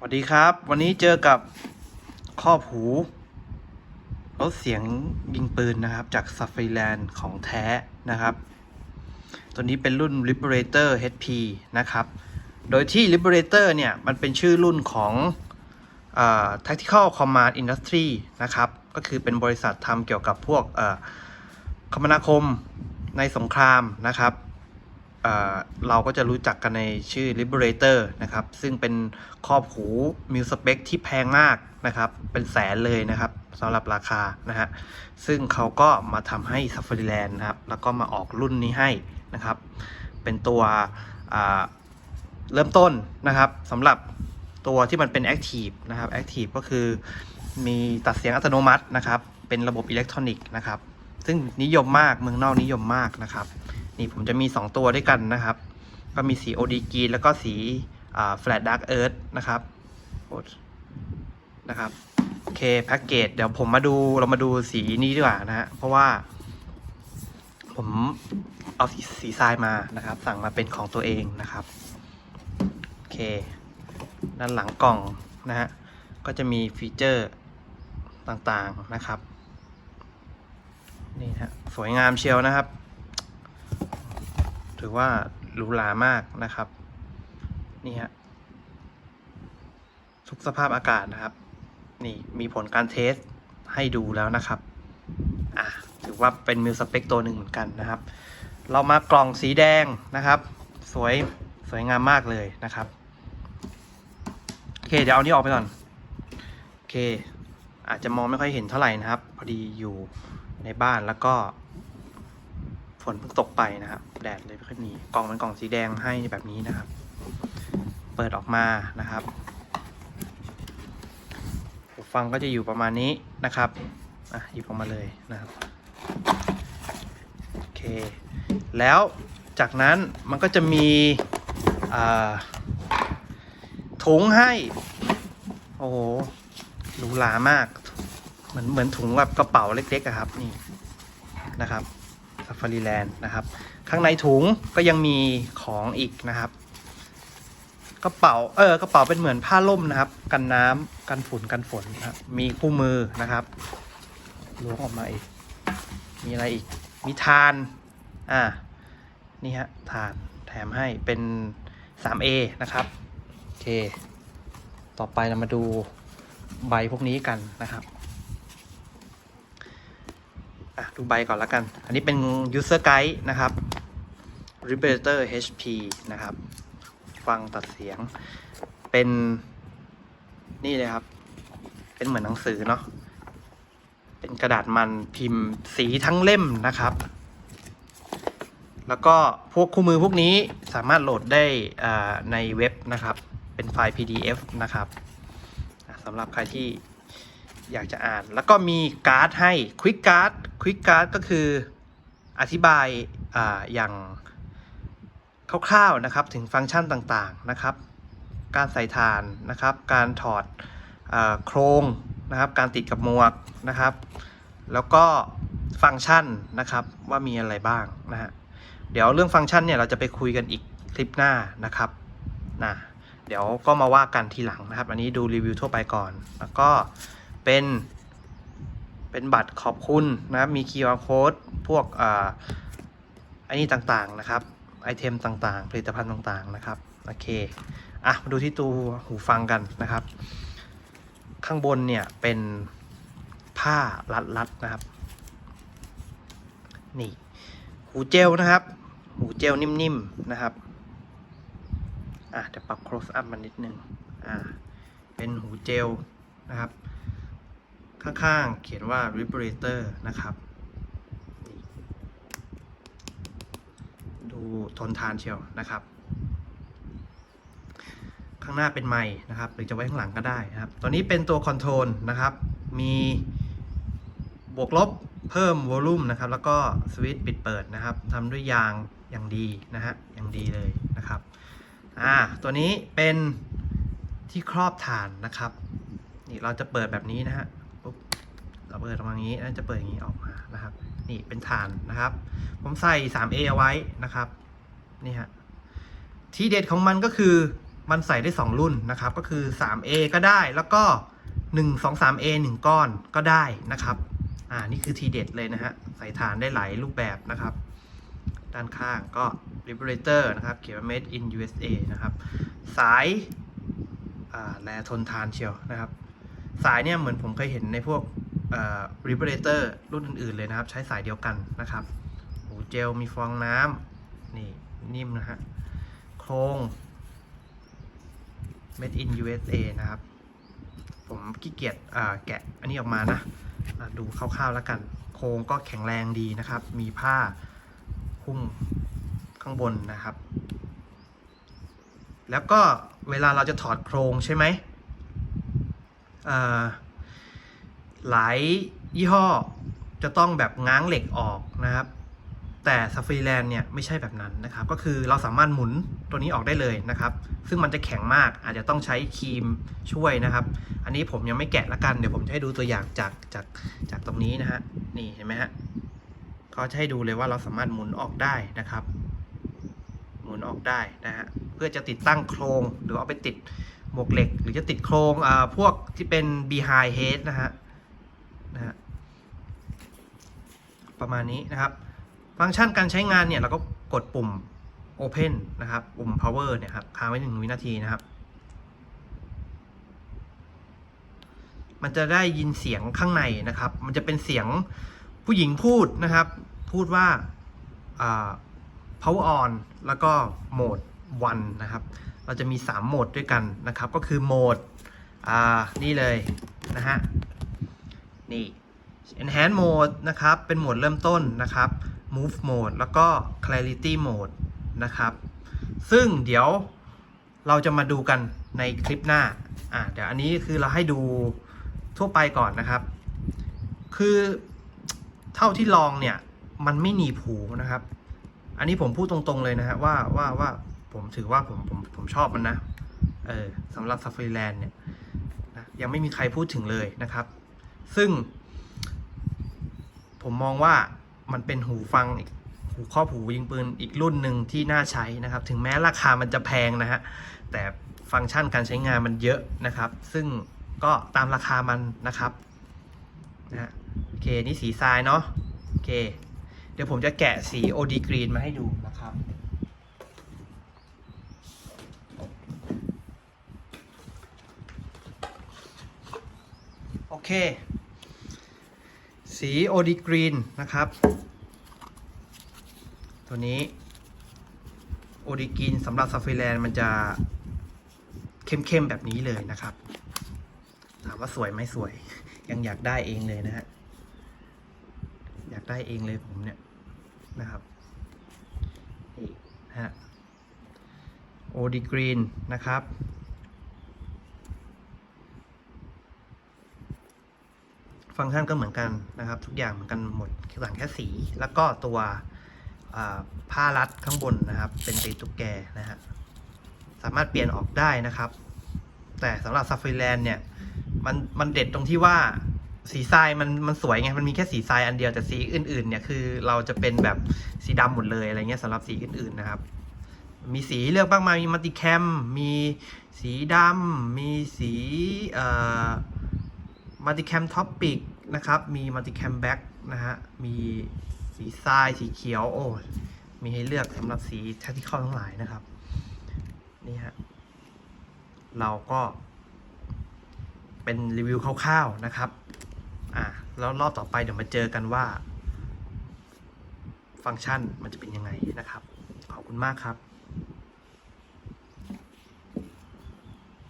สวัสดีครับ วันนี้เจอกับครอบหูลดเสียงยิงปืนนะครับ จาก s a f a r i l a n d ของแท้นะครับ ตัวนี้เป็นรุ่น Liberator HP นะครับ โดยที่ Liberator เนี่ย มันเป็นชื่อรุ่นของอ Tactical Command Industry นะครับ ก็คือเป็นบริษัททำเกี่ยวกับพวกอ่อคมนาคมในสงครามนะครับ เราก็จะรู้จักกันในชื่อ Liberator นะครับ ซึ่งเป็นครอบหูมิวสเปคที่แพงมากนะครับ เป็นแสนเลยนะครับสำหรับราคานะฮะ ซึ่งเขาก็มาทำให้ s a f a r i l a n d นะครับ แล้วก็มาออกรุ่นนี้ให้นะครับ เป็นตัวเริ่มต้นนะครับสำหรับตัวที่มันเป็น Active นะครับ Active ก็คือมีตัดเสียงอัตโนมัตินะครับ เป็นระบบอิเล็กทรอนิกส์นะครับ ซึ่งนิยมมากเมืองนอกนิยมมากนะครับ นี่ผมจะมี 2 ตัวด้วยกันนะครับ ก็มีสี OD Green แล้วก็สีอ่า Flat Dark Earth นะครับโอ๊ยนะครับโอเคแพ็กเกจเดี๋ยวผมมาดูเรามาดูสีนี้ดีกว่านะฮะเพราะว่า ผมเอาสีสีทรายมานะครับ สั่งมาเป็นของตัวเองนะครับโอเค ด้านหลังกล่องนะฮะก็จะมีฟีเจอร์ต่างๆนะครับ นี่ฮะสวยงามเชียวนะครับ ถือว่าหรูหรามากนะครับ นี่ฮะทุกสภาพอากาศนะครับ นี่มีผลการเทสให้ดูแล้วนะครับอะถือว่าเป็นมิวสเปคตัวหนึ่งเหมือนกันนะครับ เรามากล่องสีแดงนะครับ สวยสวยงามมากเลยนะครับโอเคเดี๋ยวเอานี้ออกไปก่อนโอเค อาจจะมองไม่ค่อยเห็นเท่าไหร่นะครับ พอดีอยู่ในบ้านแล้วก็ฝนเพิ่งตกไปนะครับ แดดเลยไม่ค่อยมีกล่องเป็นกล่องสีแดงให้แบบนี้นะครับ เปิดออกมานะครับหูฟังก็จะอยู่ประมาณนี้นะครับอะหยิบออกมาเลยนะครับโอเค แล้วจากนั้นมันก็จะมีถุงให้ โอ้โหหรูหรามาก เหมือนเหมือนถุงแบบกระเป๋าเล็กๆอะครับนี่นะครับ ซ a ฟารีแลนด์นะครับ ข้างในถุงก็ยังมีของอีกนะครับ กระเป๋า เออกระเป๋าเป็นเหมือนผ้าล่มนะครับ กันน้ำกันฝุ่นกันฝนนะครับ มีคู่มือนะครับล้วงออกมาอีก มีอะไรอีก มีทาน อ่า นี่ฮะทานแถมให้เป็น 3A นะครับ โอเค ต่อไปเรามาดูใบพวกนี้กันนะครับ อะ ดูใบก่อนแล้วกัน อันนี้เป็น user guide นะครับ Liberator HP นะครับ ฟังตัดเสียง เป็นนี่เลยครับ เป็นเหมือนหนังสือเนาะ เป็นกระดาษมันพิมพ์สีทั้งเล่มนะครับ แล้วก็พวกคู่มือพวกนี้สามารถโหลดได้ในเว็บนะครับ เป็นไฟล์ PDF นะครับสำหรับใครที่ อยากจะอ่าน แล้วก็มีการ์ดให้ Quick Card Quick Card ก็คืออธิบายอ่าอย่างคร่าวๆนะครับถึงฟังก์ชันต่างๆนะครับ การใส่ฐานนะครับ การถอดอโครงนะครับ การติดกับหมวกนะครับ แล้วก็ฟังก์ชันนะครับว่ามีอะไรบ้างนะฮะเดี๋ยวเรื่องฟังก์ชันเนี่ยเราจะไปคุยกันอีกคลิปหน้านะครับนะเดี๋ยวก็มาว่ากันทีหลังนะครับ อันนี้ดูรีวิวทั่วไปก่อน แล้วก็ เป็นเป็นบัตรขอบคุณนะครับมี QR code พวกอ่าไอ้นี่ต่างๆนะครับไอเทมต่างๆ ผลิตภัณฑ์ต่างๆนะครับโอเคอะมาดูที่ตัวหูฟังกันนะครับ ข้างบนเนี่ยเป็นผ้ารัดๆนะครับ นี่ หูเจลนะครับ หูเจลนิ่มๆนะครับอะเดี๋ยวปรับ close up มันนิดนึงอ่าเป็นหูเจลนะครับ ข้างๆ เขียนว่า Liberator นะครับ ดูทนทานเชียวนะครับ ข้างหน้าเป็นไม้นะครับ หรือจะไว้ข้างหลังก็ได้นะครับ ตัวนี้เป็นตัวคอนโทรลนะครับ มีบวกลบเพิ่มวอลลุ่มนะครับ แล้วก็สวิตช์ปิดเปิดนะครับทำด้วยยางอย่างดีนะฮะอย่างดีเลยนะครับอ่าตัวนี้เป็นที่ครอบฐานนะครับ นี่เราจะเปิดแบบนี้นะฮะ เราเปิดออกมาอย่างนี้แล้วจะเปิดอย่างนี้ออกมานะครับ นี่เป็นฐานนะครับ ผมใส่ 3A เอาไว้นะครับนี่ฮะที่เด็ดของมันก็คือมันใส่ได้ 2 รุ่นนะครับ ก็คือ 3A ก็ได้แล้วก็ 1 2 3A 1 ก้อนก็ได้นะครับ อ่านี่คือทีเด็ดเลยนะฮะใส่ฐานได้หลายรูปแบบนะครับ ด้านข้างก็ Liberator นะครับ เขียนว่า Made in USA นะครับ สายอ่าแลทนทานเชียวนะครับ สายเนี่ยเหมือนผมเคยเห็นในพวก เอ่อ Liberator รุ่นอื่นๆเลยนะครับ ใช้สายเดียวกันนะครับโอ้เจลมีฟองน้ำนี่นิ่มนะฮะโครง Made in USA นะครับ ผมขี้เกียจแกะอันนี้ออกมานะาดูคร่าวๆแล้วกัน โครงก็แข็งแรงดีนะครับ มีผ้าหุ้มข้างบนนะครับ แล้วก็เวลาเราจะถอดโครงใช่ไหมอ่า หลายยี่ห้อจะต้องแบบง้างเหล็กออกนะครับ แต่ซ a ฟ i แลนเนี่ยไม่ใช่แบบนั้นนะครับ ก็คือเราสามารถหมุนตัวนี้ออกได้เลยนะครับ ซึ่งมันจะแข็งมากอาจจะต้องใช้ครีมช่วยนะครับ อันนี้ผมยังไม่แกะละกันเดี๋ยวผมจะให้ดูตัวอย่างจากจากจากตรงนี้นะฮะนี่เห็นไหมฮะเขาจะให้ดูเลยว่าเราสามารถหมุนออกได้นะครับ หมุนออกได้นะฮะเพื่อจะติดตั้งโครงหรือเอาไปติดหมวกเหล็ก หรือจะติดโครงอ่าพวกที่เป็น behind head นะฮะ นะฮะประมาณนี้นะครับ ฟังก์ชันการใช้งานเนี่ยเราก็กดปุ่ม Open นะครับ ปุ่ม Power เนี่ยครับค้างไว้หนึ่งวินาทีนะครับ มันจะได้ยินเสียงข้างในนะครับ มันจะเป็นเสียงผู้หญิงพูดนะครับ พูดว่าา power on แล้วก็โหมด one นะครับ เราจะมี 3 โหมดด้วยกันนะครับ ก็คือโหมด นี่เลยนะฮะ นี่ enhance mode นะครับ เป็นโหมดเริ่มต้นนะครับ move mode แล้วก็ clarity mode นะครับ ซึ่งเดี๋ยวเราจะมาดูกันในคลิปหน้า อ่าเดี๋ยวอันนี้คือเราให้ดูทั่วไปก่อนนะครับ คือเท่าที่ลองเนี่ย มันไม่หนีบหูนะครับ อันนี้ผมพูดตรงๆเลยนะฮะว่าว่าว่าผมถือว่าผมผมผมชอบมันนะ เออสำหรับซัฟฟ r แลนด์เนี่ยยังไม่มีใครพูดถึงเลยนะครับ ซึ่ง ผมมองว่ามันเป็นหูฟังหูครอบหูยิงปืนอีกรุ่นหนึ่งที่น่าใช้นะครับ ถึงแม้ราคามันจะแพงนะฮะแต่ฟังก์ชันการใช้งานมันเยอะนะครับ ซึ่งก็ตามราคามันนะครับนะฮะโอเค นี่สีทรายเนาะโอเค เดี๋ยวผมจะแกะสีโอดีกรีนมาให้ดูนะครับโอเค สีโอดีกรีนนะครับ ตัวนี้โอดีกรีนสำหรับซาฟิแลนมันจะเข้มๆแบบนี้เลยนะครับ ถามว่าสวยไหมสวย ยังอยากได้เองเลยนะฮะ อยากได้เองเลยผมเนี่ยนะครับนี่นะฮะโอดีกรีนนะครับ ฟังก์ชันก็เหมือนกันนะครับ ทุกอย่างเหมือนกันหมดต่างแค่สี แล้วก็ตัวผ้ารัดข้างบนนะครับ เป็นตีตุ๊กแกนะฮะสามารถเปลี่ยนออกได้นะครับ แต่สำหรับซัฟฟิแลนเนี่ยมันมันเด็ดตรงที่ว่าสีทรายมันมันสวยไง มันมีแค่สีทรายอันเดียวแต่สีอื่นๆเนี่ยคือเราจะเป็นแบบสีดำหมดเลยอะไรเงี้ยสำหรับสีอื่นๆนะครับ มีสีให้เลือกมากมายมีมัลติแคม มีสีดำมีสีเอ่อ มัลติแคมท็อปปิกนะครับ มีมัลติแคมแบ็กนะฮะ มีสีทราย สีเขียว โอ้ มีให้เลือกสำหรับสีแทติคอลทั้งหลายนะครับ นี่ฮะ เราก็เป็นรีวิวคร่าวๆนะครับ อ่าแล้วรอบต่อไปเดี๋ยวมาเจอกันว่า ฟังก์ชันมันจะเป็นยังไงนะครับ ขอบคุณมากครับ